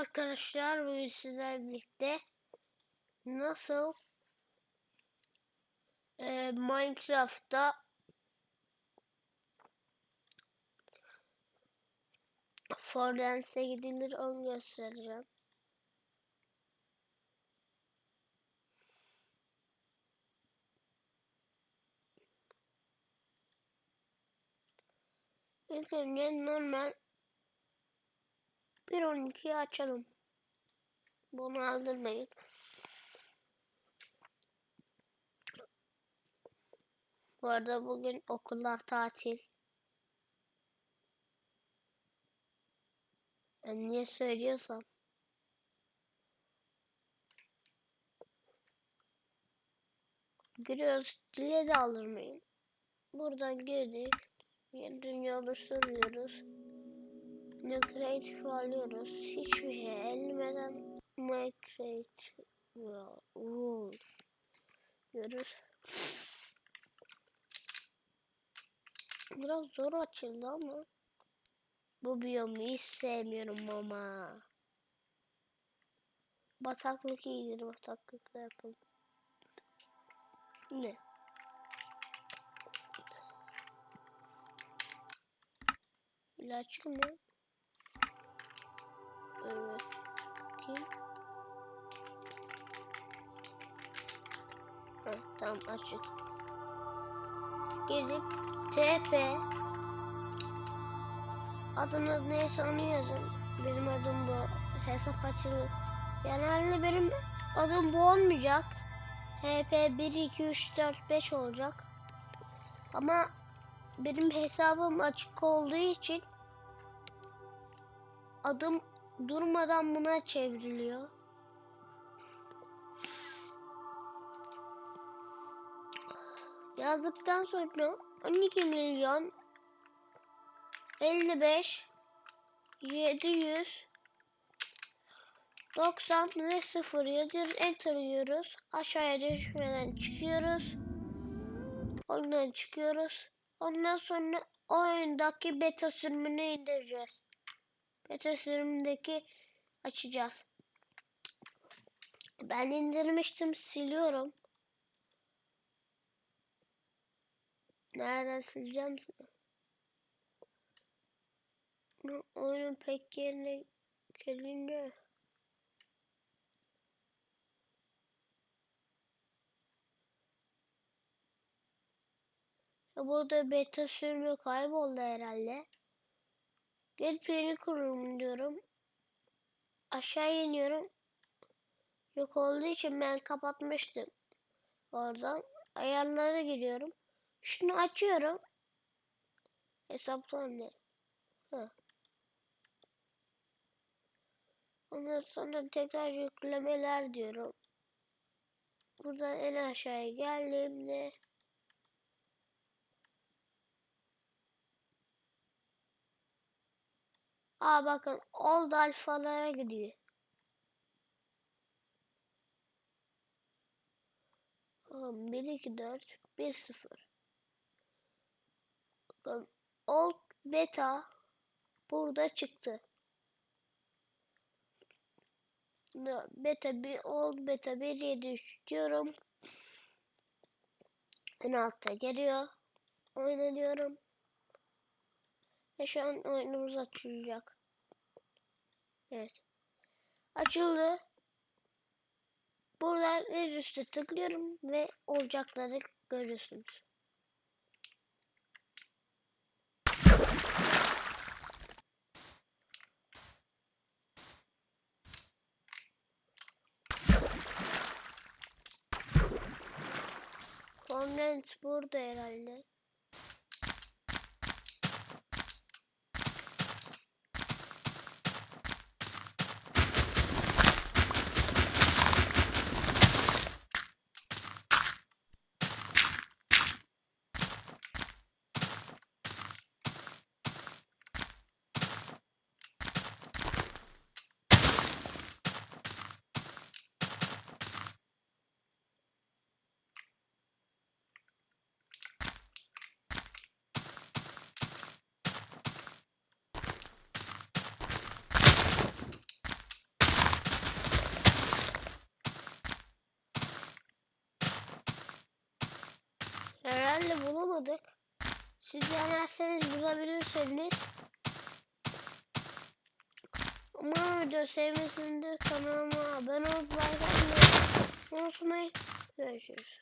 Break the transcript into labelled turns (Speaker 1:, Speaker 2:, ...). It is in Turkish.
Speaker 1: arkadaşlar. Bugün sizlerle birlikte nasıl e, Minecraft'ta Forlance'e gidilir onu göstereceğim. İlk önce normal 1.12'yi açalım. Bunu aldırmayın. Bu arada bugün okullar tatil. Ben niye söylüyorsam. Giriyoruz. Dile de aldırmayın. Buradan girdik. Yeni dünya oluşturuyoruz. Ne creative alıyoruz. Hiçbir şey ellemeden my creative rule diyoruz. Biraz zor açıldı ama bu biyomu hiç sevmiyorum ama. Bataklık iyidir bataklıkla yapalım. Ne? İlaç mı? Evet. Tamam açık. Gelip TP adınız neyse onu yazın. Benim adım bu. Hesap açılır. Genelde benim adım bu olmayacak. HP 1 2 3 4 5 olacak. Ama benim hesabım açık olduğu için adım durmadan buna çevriliyor. Yazdıktan sonra 12 milyon 55 700 90 ve 0 yazıyoruz. Enter diyoruz. Aşağıya düşmeden çıkıyoruz. Ondan çıkıyoruz. Ondan sonra oyundaki beta sürümünü indireceğiz. Beta sürümündeki açacağız. Ben indirmiştim siliyorum. Nereden sileceğim? Oyunun pek yerine gelince Burada beta sürümü kayboldu herhalde. Gelip yeni kururum diyorum. Aşağı iniyorum. Yok olduğu için ben kapatmıştım. Oradan ayarlara giriyorum. Şunu açıyorum. Hesaplar ne? Ha. Ondan sonra tekrar yüklemeler diyorum. Buradan en aşağıya geldiğimde Aa bakın old alfalara gidiyor. Bakın 1 2 4 1 0. Bakın old beta burada çıktı. Beta 1 old beta 1 7 3 diyorum. En altta geliyor. Oynanıyorum. Ve şu an oyunumuz açılacak. Evet. Açıldı. Buradan en üstte tıklıyorum ve olacakları görüyorsunuz. Comment burada herhalde. Türlü bulamadık. Siz denerseniz bulabilirsiniz. Umarım video sevmişsinizdir. Kanalıma abone atmayı unutmayın. Görüşürüz.